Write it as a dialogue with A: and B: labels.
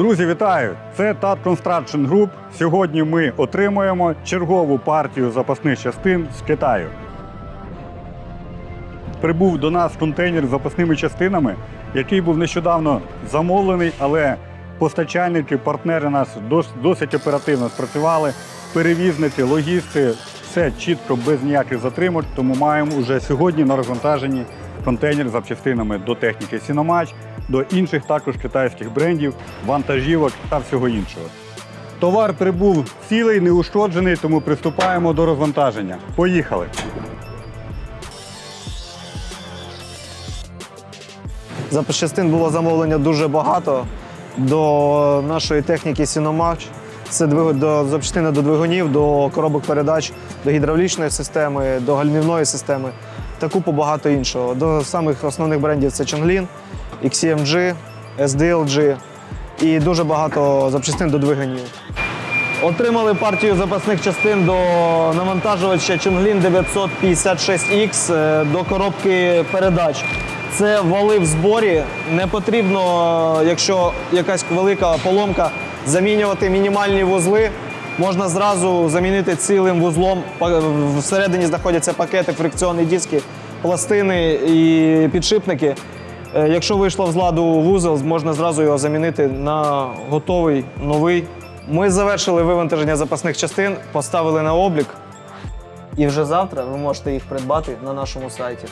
A: Друзі, вітаю! Це TAT Construction Group. Сьогодні ми отримуємо чергову партію запасних частин з Китаю. Прибув до нас контейнер з запасними частинами, який був нещодавно замовлений, але постачальники, партнери нас досить оперативно спрацювали. Перевізники, логісти, все чітко, без ніяких затримок. Тому маємо вже сьогодні на розвантаженні контейнер з запчастинами до техніки Сіномач, до інших також китайських брендів, вантажівок та всього іншого. Товар прибув цілий, неушкоджений, тому приступаємо до розвантаження. Поїхали!
B: Запчастин було замовлення дуже багато до нашої техніки Сіномач. Це запчастини до двигунів, до коробок передач, до гідравлічної системи, до гальмівної системи та купу багато іншого. До самих основних брендів це Chonglin, XCMG, SDLG і дуже багато запчастин до двигунів. Отримали партію запасних частин до навантажувача Chonglin 956X е, до коробки передач. Це вали в зборі. Не потрібно, якщо якась велика поломка, замінювати мінімальні вузли. Можна зразу замінити цілим вузлом. Всередині знаходяться пакети, фрикціонні диски, пластини і підшипники. Е, Якщо вийшло з ладу вузол, можна зразу його замінити на готовий новий. Ми завершили вивантаження запасних частин, поставили на облік. І вже завтра ви можете їх придбати на нашому сайті.